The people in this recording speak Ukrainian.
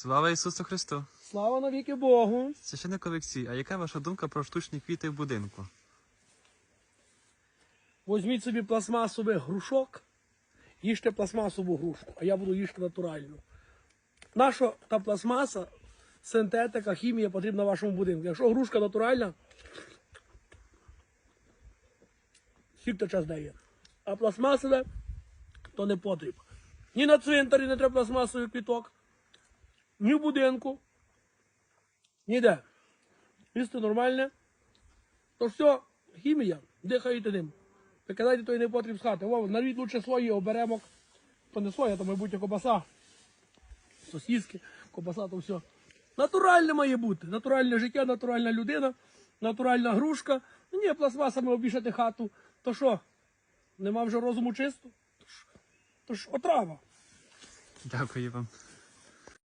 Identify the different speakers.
Speaker 1: Слава Ісусу Христу!
Speaker 2: Слава навіки Богу.
Speaker 1: Священник Олексій, а яка ваша думка про штучні квіти в будинку?
Speaker 2: Візьміть собі пластмасовий грушок, їжте пластмасову грушку, а я буду їсти натуральну. Наша та пластмаса, синтетика, хімія потрібна вашому будинку. Якщо грушка натуральна, скільки час дає. А пластмасове, то не потрібно. Ні на цвинтарі не треба пластмасовий квіток, ні в будинку, ніде. Місто нормальне, то все, хімія, дихаєте ним. Викидайте той непотріб з хати. Вова, нарвіть лучше свої оберемок. То не своя, то майбутнє кобаса. Сосіски, кобаса, то все. Натуральне має бути. Натуральне життя, натуральна людина, натуральна грушка. Ну, Ні, пластмасами обішати хату. То що? Нема вже розуму ж, то ж отрава.
Speaker 1: Дякую вам.